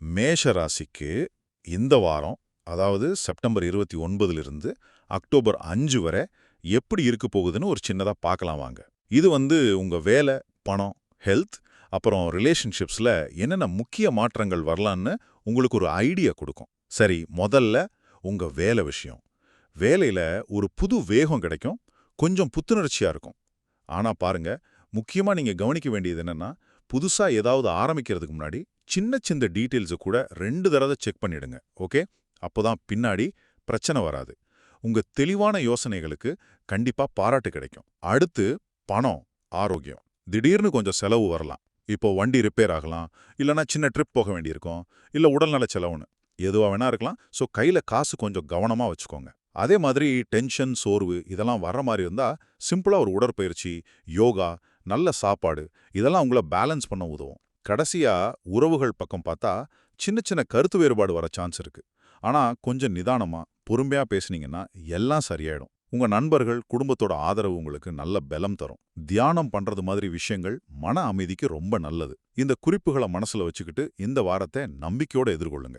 மேஷ ராசிக்கு இந்த வாரம் அதாவது செப்டம்பர் இருபத்தி ஒன்பதுலேருந்து அக்டோபர் அஞ்சு வரை எப்படி இருக்க போகுதுன்னு ஒரு சின்னதா பார்க்கலாம் வாங்க. இது வந்து உங்க வேலை பணம் ஹெல்த் அப்புறம் ரிலேஷன்ஷிப்ஸ்ல என்னென்ன முக்கிய மாற்றங்கள் வரலான்னு உங்களுக்கு ஒரு ஐடியா கொடுக்கும். சரி முதல்ல உங்க வேலை விஷயம். வேலையில ஒரு புது வேகம் கிடைக்கும் கொஞ்சம் புத்துணர்ச்சியா இருக்கும். ஆனா பாருங்க முக்கியமா நீங்க கவனிக்க வேண்டியது என்னன்னா புதுசா ஏதாவது ஆரம்பிக்கிறதுக்கு முன்னாடி சின்ன சின்ன டீட்டெயில்ஸை கூட ரெண்டு தடவை செக் பண்ணிடுங்க ஓகே அப்போதான் பின்னாடி பிரச்சனை வராது. உங்க தெளிவான யோசனைகளுக்கு கண்டிப்பா பாராட்டு கிடைக்கும். அடுத்து பணம் ஆரோக்கியம். திடீர்னு கொஞ்சம் செலவு வரலாம். இப்போ வண்டி ரிப்பேர் ஆகலாம் இல்லனா சின்ன ட்ரிப் போக வேண்டியிருக்கும் இல்ல உடல்நல செலவுன்னு. எதுவா வேணா இருக்கலாம். ஸோ கையில காசு கொஞ்சம் கவனமா வச்சுக்கோங்க. அதே மாதிரி டென்ஷன் சோர்வு இதெல்லாம் வர்ற மாதிரி இருந்தா சிம்பிளா ஒரு உடற்பயிற்சி யோகா நல்ல சாப்பாடு இதெல்லாம் உங்களை பேலன்ஸ் பண்ண உதவும். கடைசியா உறவுகள் பக்கம் பார்த்தா சின்ன சின்ன கருத்து வேறுபாடு வர சான்ஸ் இருக்கு. ஆனா கொஞ்சம் நிதானமா பொறுமையா பேசுனீங்கன்னா எல்லாம் சரியாயிடும். உங்க நண்பர்கள் குடும்பத்தோட ஆதரவு உங்களுக்கு நல்ல பலம் தரும். தியானம் பண்றது மாதிரி விஷயங்கள் மன அமைதிக்கு ரொம்ப நல்லது. இந்த குறிப்புகளை மனசுல வச்சுக்கிட்டு இந்த வாரத்தை நம்பிக்கையோட எதிர்கொள்ளுங்க.